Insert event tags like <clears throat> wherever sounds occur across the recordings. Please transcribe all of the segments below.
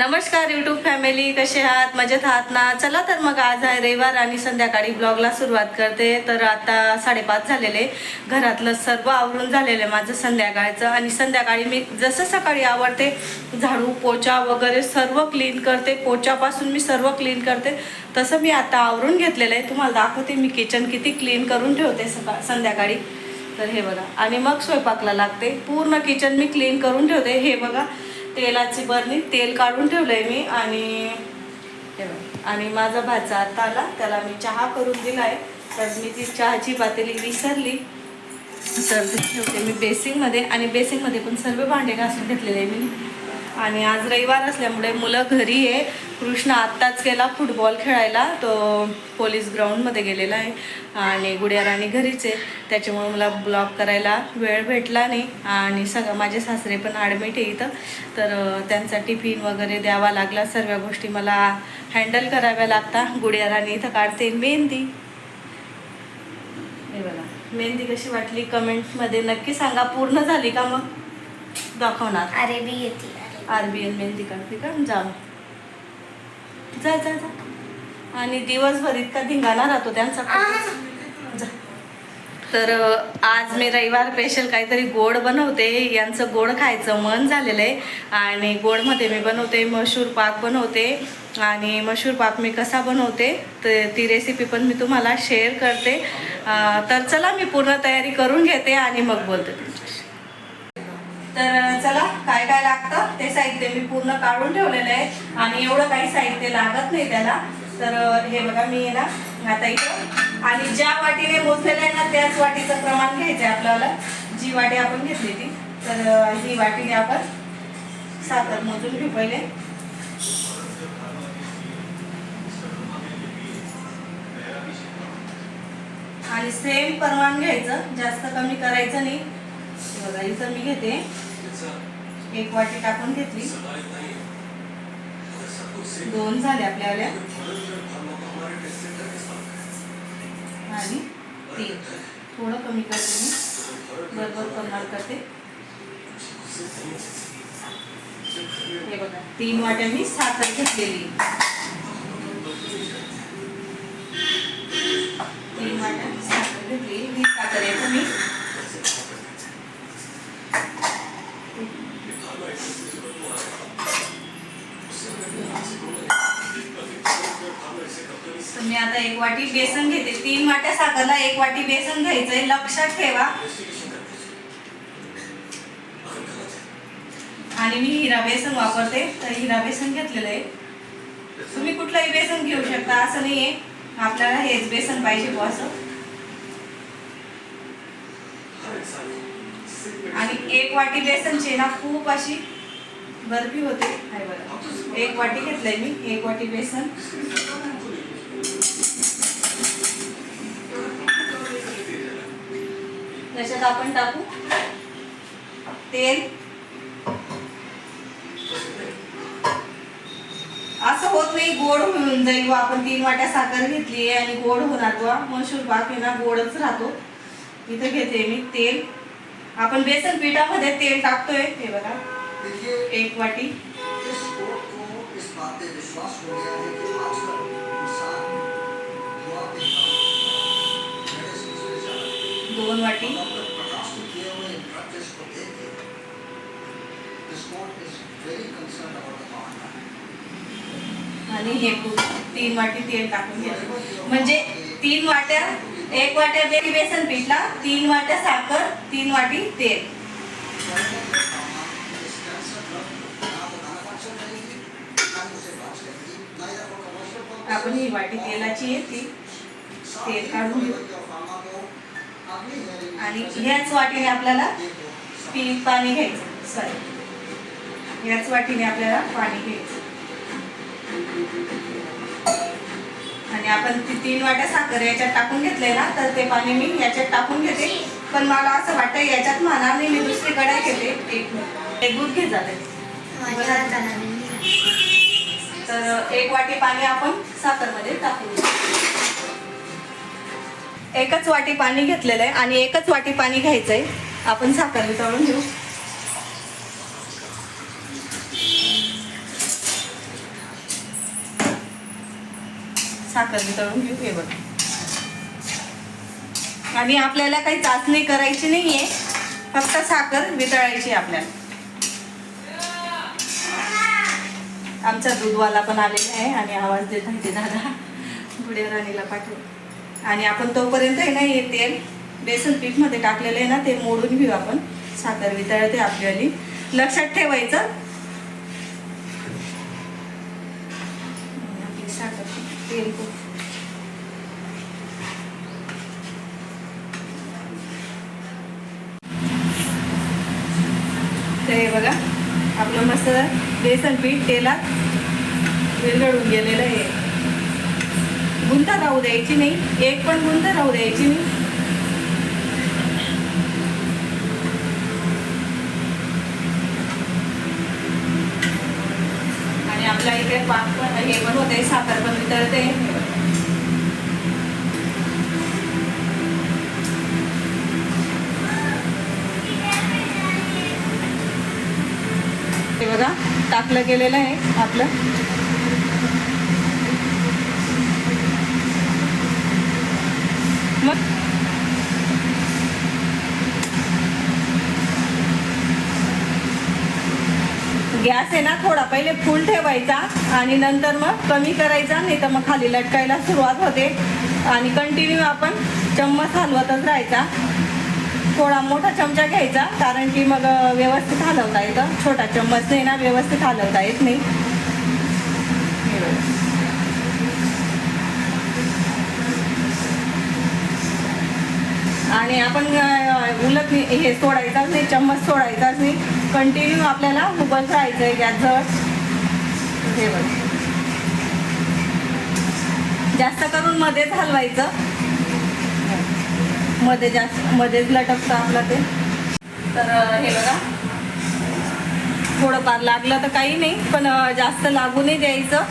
नमस्कार YouTube family कसे आहात? मजेत आहात ना? चला तर मग आज आहे रविवार आणि संध्याकाळी ब्लॉगला सुरुवात करते. तर आता साडेपाच झालेले. घरातलं सर्व आवरून झालेलं आहे माझं संध्याकाळचं. आणि संध्याकाळी मी जसं सकाळी आवडते झाडू पोचा वगैरे सर्व क्लीन करते. पोचापासून मी सर्व क्लीन करते. तसं मी आता आवरून घेतलेलं आहे. तुम्हाला दाखवते मी किचन किती क्लीन करून ठेवते सकाळ संध्याकाळी. तर हे बघा. आणि मग स्वयंपाकला लागते. पूर्ण किचन मी क्लीन करून ठेवते. हे बघा. तेलाची बरणी तेल काढून ठेवलंय मी आणि आणि माझा भाचा आता आला त्याला मी चहा करून दिलाय. तर मी ती चहाची पातेली विसरली. तर ठेवते मी बेसिंगमध्ये आणि बेसिंगमध्ये पण सर्व भांडे घासून घेतलेले आहे मी. आणि आज रविवार असल्यामुळे मुलं घरी आहे. कृष्ण आत्ताच गेला फुटबॉल खेळायला. तो पोलीस ग्राउंडमध्ये गेलेला आहे आणि गुडिया राणी घरीच आहे. त्याच्यामुळे मला ब्लॉग करायला वेळ भेटला नाही आणि सगळं माझे सासरे पण ॲडमिट आहे इथं. तर त्यांचा टिफिन वगैरे द्यावा लागला. सर्व गोष्टी मला हँडल कराव्या लागतात गुडिया राणी इथं काढते. मेहंदी. हे बघा. मेहंदी कशी वाटली? कमेंटमध्ये नक्की सांगा. पूर्ण झाली का मग? दाखवणार. अरे बी येते. आर बी एल मेहंदी काढते का जा जा जा. जा आणि दिवसभर इतका धिंगाणा राहतो त्यांचा. तर आज मी रविवार स्पेशल काहीतरी गोड बनवते. यांचं गोड खायचं मन झालेलं आहे. आणि गोडमध्ये मी बनवते मशूर पाक बनवते. आणि मशूर पाक मी कसा बनवते तर ती रेसिपी पण मी तुम्हाला शेअर करते. तर चला मी पूर्ण तयारी करून घेते आणि मग बोलते तुमच्याशी तर चला काय काय लागतं ते साहित्य मी पूर्ण काढून ठेवलेलं आहे आणि एवढं काही साहित्य लागत नाही त्याला. तर हे बघा मी ना आता इथं आणि ज्या वाटीने मोजलेलं आहे ना त्याच वाटीचं प्रमाण घ्यायचं आहे आपल्याला. जी वाटी आपण घेतली ती. तर ही वाटीने आपण साखर मोजून घेऊ पहिले. आणि सेम प्रमाण घ्यायचं. जास्त कमी करायचं नाही. बघा इथं मी घेते. एक वाटी टाकून घेतली. दोन झाले आपल्या आणि तीन थोडं कमी करते मी. बरोबर प्रमाण करते. हे बघा तीन वाट्या मी साखर घेतलेली तीन वाट्या साखर घेतली ही साखर आहे मी तर मी आता एक वाटी बेसन घेते. तीन वाट्या साखरला एक वाटी बेसन घ्यायचंय. लक्षात ठेवा. आणि मी हिरा बेसन वापरते. तर हिरा बेसन घेतलेलं आहे. तुम्ही कुठलंही बेसन घेऊ शकता. असं नाहीये. आपल्याला हेच बेसन पाहिजे बुवा असं. आणि एक वाटी बेसनची ना खूप अशी बर्फी होते. एक वाटी घेतलंय मी. एक वाटी बेसन. त्याच्यात आपण टाकू? तेल. असं होत नाही गोड होऊन जाईल बुवा. आपण तीन वाट्या साखर घेतली आणि गोड होणार बुवा. मशूर पाक आहे ना गोडच राहतो. इथं घेते मी तेल. आपण बेसन पिठामध्ये तेल टाकतोय. हे बघा. एक वाटी. दोन वाटी. आणि हे तीन वाटी तेल टाकून घ्यायचं म्हणजे तीन वाट्या एक वाट्या बेबी बेसन पिठला तीन वाट्या साखर तीन वाटी तेल. आपण ही वाटी तेलाची येते ती. तेल काढून घेऊ. आणि ह्याच वाटीने आपल्याला पी पाणी घ्यायचं. सॉरी ह्याच वाटीने आपल्याला पाणी घ्यायचं. आणि आपण ती तीन वाट्या साखर याच्यात टाकून घेतलंय ना तर ते पाणी मी याच्यात टाकून घेते. पण मला असं वाटतं याच्यात म्हणणार नाही मी दुसरीकडे घेते. एक. एक दूध घे झालंय माझ्या हाताला नाही. तर एक वाटी पाणी आपण साखरमध्ये टाकून घेऊ. एकच वाटी पाणी घेतलेलं आहे आणि एकच वाटी पाणी घ्यायचं आहे. आपण साखर वितळून घेऊ. साखर वितळून घेऊ हे बघ. आणि आपल्याला काही चाचणी करायची नाही आहे फक्त साखर वितळायची आपल्याला. आमचा दूधवाला पण आलेला आहे आणि आवाज देत आहे ते दादा. गुढे राणीला पाठवू. आणि आपण तोपर्यंत आहे ना हे तेल बेसन पीठमध्ये टाकलेलं आहे ना ते मोडून घेऊ आपण. साखर वितळते आपल्याली. लक्षात ठेवायचं? आपली साखर तेल बघा आपलं मस्त बेसन पीठ तेलात विरघळून गेलेलं आहे. गुंत राहू द्यायची नाही एक पण गुंत राहू द्यायची नाही. आणि आपल्या इकडे पाक पण हे पण होते साखर पण वितरते हे बघा टाकलं गेलेलं आहे आपलं. गॅस आहे ना थोडा पहिले फुल ठेवायचा आणि नंतर मग कमी करायचा नाही तर मग खाली लटकायला सुरुवात होते. आणि कंटिन्यू आपण चम्मच हलवतच राहायचा. थोडा मोठा चमचा घ्यायचा कारण की मग व्यवस्थित हलवता येतं. छोटा चम्मच नाही ना व्यवस्थित हलवता येत नाही. आणि आपण उलट नाही- हे सोडायचाच नाही चम्मच सोडायचाच नाही. कंटिन्यू आपल्याला उभंच राहायचं आहे गॅसजवळ हे बघ. जास्त करून मध्येच हलवायचं. मध्ये जास्त मध्येच लटकतं आपलं ते. तर हे बघा. थोडंफार लागलं तर काही नाही पण जास्त लागू नाही द्यायचं.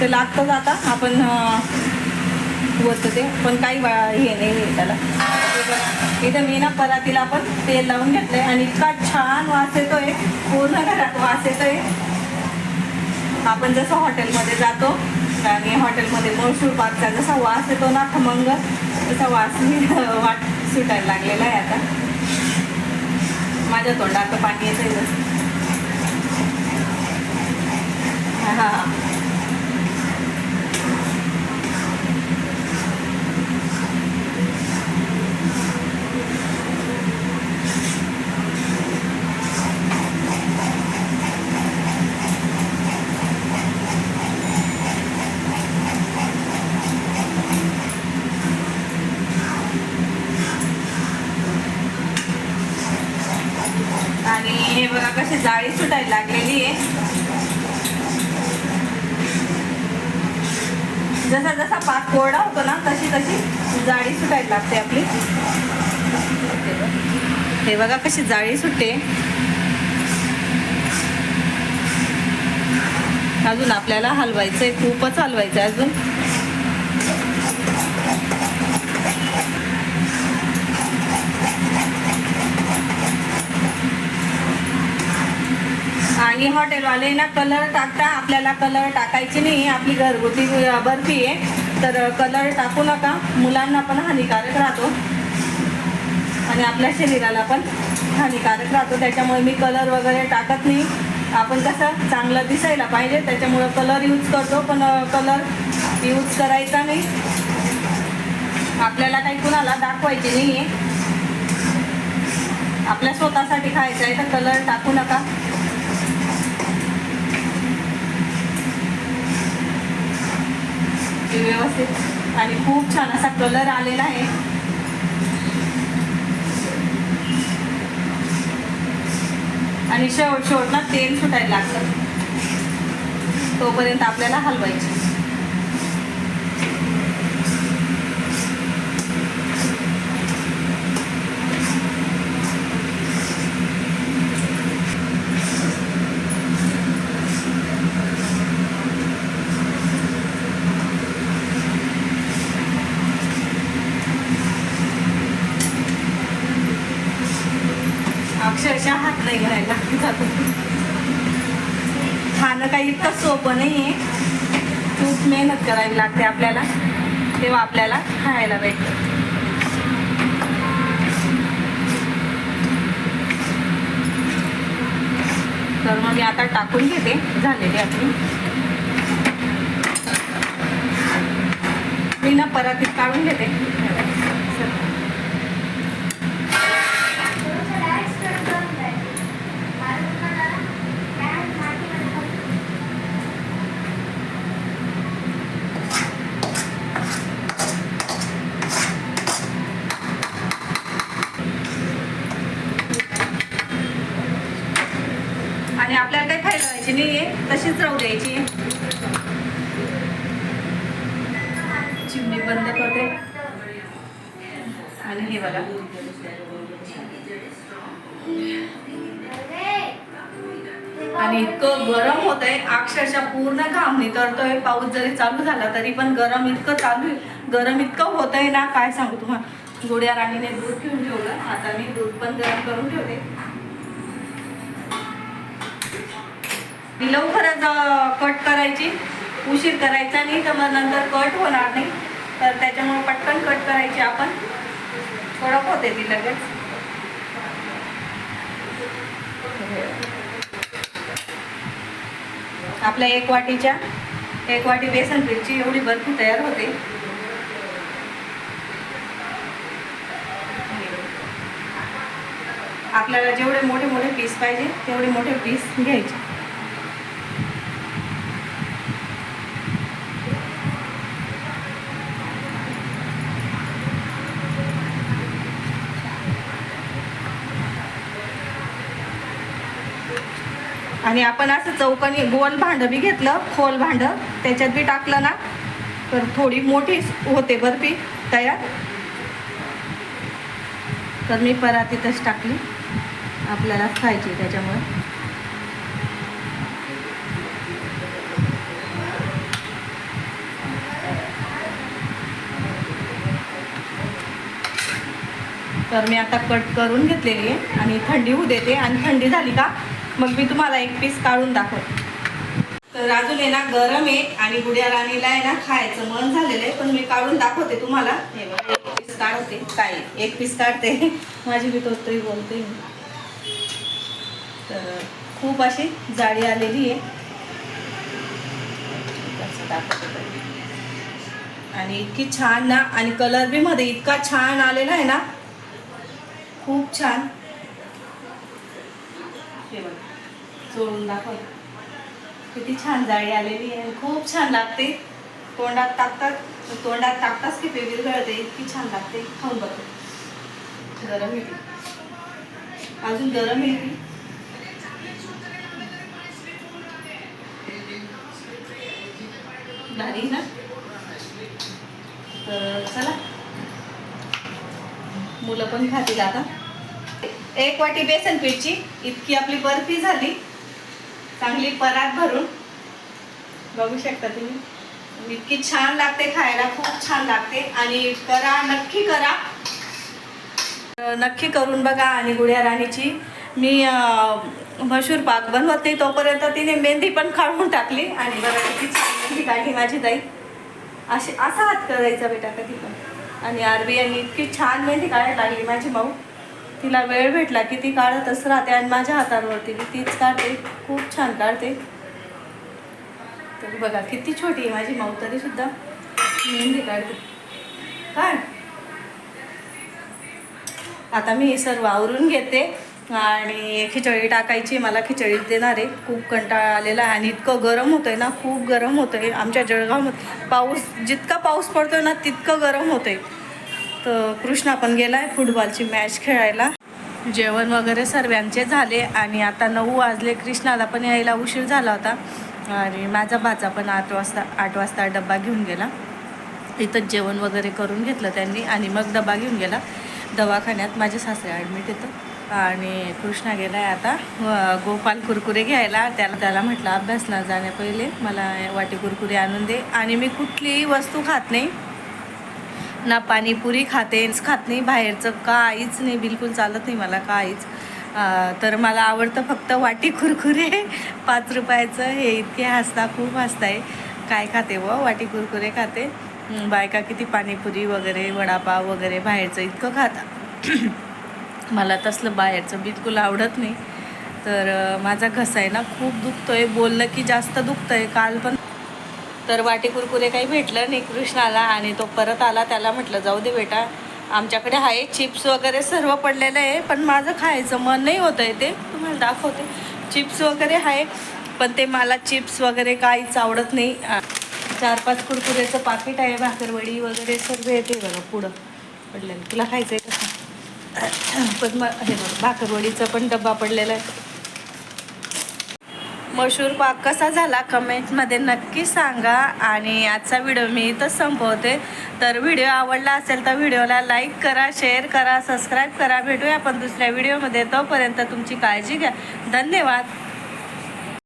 ते लागतंच आता. आपण अं, होतं ते पण काही वा- हे नाही त्याला. इथं मी ना परातीला आपण तेल लावून घेतलंय आणि इतका छान वास येतोय पूर्ण घरात वास येतोय. आपण जसं हॉटेलमध्ये जातो आणि हॉटेलमध्ये मौसूर पाकचा जसा वास येतो ना खमंग तसा वास मी वाट सुटायला लागलेला आहे आता. माझ्या तोंडात पाणी येतंय जसं हां आणि हे बघा कशी जाळी सुटायला लागलेली आहे. जसा जसा पाक कोरडा होतो ना तशी तशी जाळी सुटायला लागते आपली. हे बघा कशी जाळी सुटते. अजून आपल्याला हलवायचंय खूपच हलवायचंय अजून. आणि हॉटेलवाले ना कलर टाकता आपल्याला कलर टाकायची नाही आपली घरगुती बर्फी आहे. तर कलर टाकू नका. मुलांना पण हानिकारक राहतो. आणि आपल्या शरीराला पण हानिकारक राहतो. त्याच्यामुळे मी कलर वगैरे टाकत नाही. आपण कसं चांगलं दिसायला पाहिजे. त्याच्यामुळं कलर यूज करतो पण कलर यूज करायचा नाही. आपल्याला काही कुणाला दाखवायची नाही आहे आपल्या स्वतःसाठी खायचं आहे तर कलर टाकू नका. ते व्यवस्थित. आणि खूप छान असा कलर आलेला आहे. आणि शेवट शेवट ना तेल सुटायला लागतं. तोपर्यंत आपल्याला हलवायचे अक्षरशः हात नाही घालायला लागतात खाणं काही इतकं सोपं नाही आहे खूप मेहनत करावी लागते आपल्याला. तेव्हा आपल्याला खायला भेटतं. तर मग मी आता टाकून घेते. झालेली आपली मी ना परातीत काढून घेते आणि आपल्याला काही फायदा व्हायची नाही आहे तशीच राहू द्यायची. चिमणी बंद करते. आणि हे बघा. आणि इतकं गरम होत आहे अक्षरशः पूर्ण घाम नितळतोय पाऊस जरी चालू झाला तरी पण गरम इतकं चालू आहे. गरम इतकं होत आहे ना काय सांगू तुम्हाला गुड्या राणीने दूध घेऊन ठेवलं. आता मी दूध पण गरम करून ठेवते. लवकरच कट करायची. उशीर करायचा नाही तर मग नंतर कट होणार नाही. तर त्याच्यामुळे पटकन कट करायची आपण. कडक होते ती लगेच. आपल्या एक वाटीच्या एक वाटी बेसन पीठची एवढी बर्फी तयार होते. आपल्याला जेवढे मोठे मोठे पीस पाहिजे तेवढे मोठे पीस घ्यायचे. आणि आपण असं चौकनी गोल भांडं बी घेतलं खोल भांडं त्याच्यात बी टाकलं ना तर थोडी मोठी होते बर्फी तयार. तर मी परातीतच टाकली. आपल्याला खायची त्याच्यामुळे. तर मी आता कट करून घेतलेली आहे आणि थंडी होऊ देते. आणि थंडी झाली का? मग मी तुम्हाला एक पीस काढून दाखवते. तर अजून आहे ना गरम आहे आणि गुड्या राणीला आहे ना खायचं मन झालेलं आहे पण मी काढून दाखवते तुम्हाला. हे बघा एक पीस काढते. काय एक पीस काढते. माझी मी तोतरी बोलते. तर खूप अशी जाडी आलेली आहे. आणि इतकी छान ना आणि कलर बी मध्ये इतका छान आलेला आहे ना. खूप छान. हे बघ. चोळून दाखव. किती छान जाळी आलेली आहे. आणि खूप छान लागते. तोंडात टाकतात. तोंडात टाकताच की ते गळते. इतकी छान लागते. खाऊन बघते गरम येते अजून गरम येते भारी ना? तर चला. मुलं पण खातील आता. एक वाटी बेसन पीठची. इतकी आपली बर्फी झाली. चांगली परात भरून. बघू शकता तुम्ही. इतकी छान लागते खायला खूप छान लागते. आणि करा नक्की करा. नक्की करून बघा आणि गुड्या राणीची. मी मशूर पाक बनवत नाही तोपर्यंत तिने मेहंदी पण काढून टाकली. आणि बघा किती छान मेहंदी काढली माझी ताई. अशी असा हात करायचा बेटा कधी पण. आणि आरबी यांनी इतकी छान मेहंदी काढायला लागली माझी माऊ. तिला वेळ भेटला की ती काढतच राहते आणि माझ्या हातांवरती मी तीच काढते. खूप छान काढते. तर बघा किती छोटी आहे माझी माऊ तरी सुद्धा मेहंदी काढते. काढ. आता मी सर्व आवरून घेते आणि खिचडी टाकायची मला खिचडीत देणार आहे. खूप कंटाळा आलेला आहे आणि इतकं गरम होतं आहे ना खूप गरम होतं आहे आमच्या जळगावमध्ये पाऊस जितका पाऊस पडतो ना तितकं गरम होतं आहे तर कृष्णा पण गेला आहे फुटबॉलची मॅच खेळायला. जेवण वगैरे सर्वांचे झाले आणि आता नऊ वाजले. कृष्णाला पण यायला उशीर झाला होता. आणि माझा भाचा पण आठ वाजता आठ वाजता डब्बा घेऊन गेला. इथंच जेवण वगैरे करून घेतलं त्यांनी आणि मग डबा घेऊन गेला. दवाखान्यात माझे सासरे ॲडमिट येतं आणि कृष्णा गेला आहे आता गोपाल कुरकुरे घ्यायला. त्याला त्याला म्हटलं अभ्यासला जाण्या पहिले. मला वाटी कुरकुरे आणून दे. आणि मी कुठलीही वस्तू खात नाही. ना पाणीपुरी खाते खात नाही बाहेरचं काहीच नाही बिलकुल चालत नाही मला काहीच. तर मला आवडतं फक्त वाटी कुरकुरे. <laughs> पाच रुपयाचं हे इतके हसता खूप हसताय. काय खाते व वाटी कुरकुरे खाते. बायका किती पाणीपुरी वगैरे वडापाव वगैरे बाहेरचं इतकं खाता. <clears throat> मला तसलं बाहेरचं बिलकुल आवडत नाही. तर माझा घसा आहे ना खूप दुखतोय. बोललं की जास्त दुखतंय काल पण तर वाटी कुरकुरे काही भेटलं नाही. कृष्णाला आणि तो परत आला त्याला म्हटलं जाऊ दे बेटा आमच्याकडे आहे चिप्स वगैरे सर्व पडलेलं आहे पण माझं खायचं मन नाही होतं आहे ते. तुम्हाला दाखवते. चिप्स वगैरे आहे पण ते मला चिप्स वगैरे काहीच आवडत नाही. चार पाच कुरकुरेचं पाकिट आहे भाकरवडी वगैरे सर्व येते बघा पुढं पडलेलं. तुला खायचं आहे कसं पण मग हे बघ भाकरवडीचा पण डब्बा पडलेला आहे. मशहूर पाक कसा झाला कमेंटमध्ये नक्की सांगा. आणि आजचा व्हिडिओ मी इथंच संपवते. तर व्हिडिओ आवडला असेल तर व्हिडिओला लाईक करा शेअर करा सबस्क्राईब करा. भेटूया आपण दुसऱ्या व्हिडिओमध्ये तोपर्यंत तुमची काळजी घ्या. धन्यवाद.